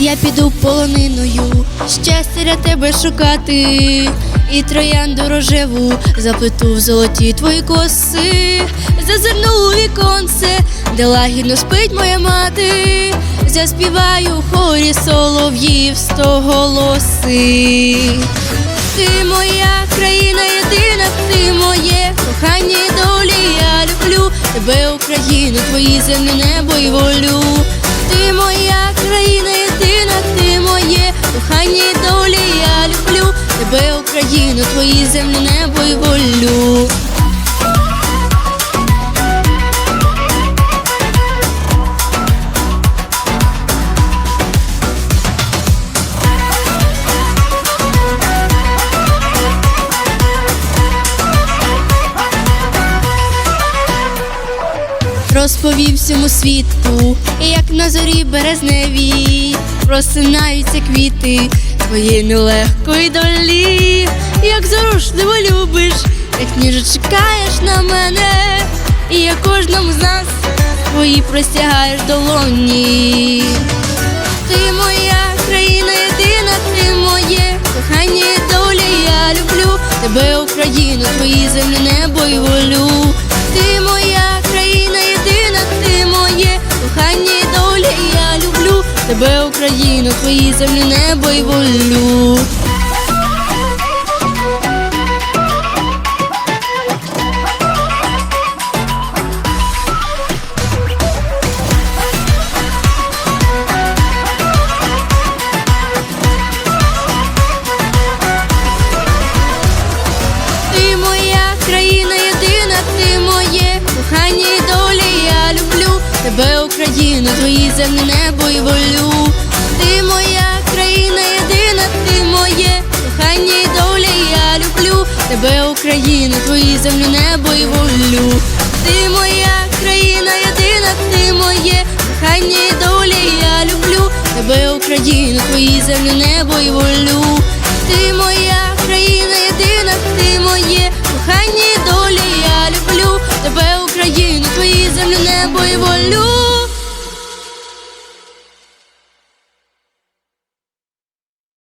Я піду полониною, щастя для тебе шукати, і троянду рожеву заплету в золоті твої коси, зазирну у віконце, де лагідно спить моя мати, заспіваю хорі солов'їв стоголоси. Ти моя країна єдина, ти моє кохання і долі. Я люблю тебе, Україну, твої землі небо і волю. Тебе, Україну, твої землі небо і волю. Розповів всьому світу, як на зорі березневій просинаються квіти твоєї нелегкої долі, як зворушливо любиш, як ніжно чекаєш на мене, і як кожному з нас твої простягаєш долоні. Ти моя країна єдина, ти моє кохання доля. Я люблю тебе, Україну, твої землі, небо і волю. Тебе, Україну, твої землі, небо і волю. Тебе, Україну, твої землі, небо і волю. Ти моя країна єдина, ти моє кохання і доля. Я люблю тебе, Україну, твої землі, небо і волю. Ти моя країна єдина, ти моє кохання і доля. Я люблю тебе, Україну, твої землі, небо і волю. Ти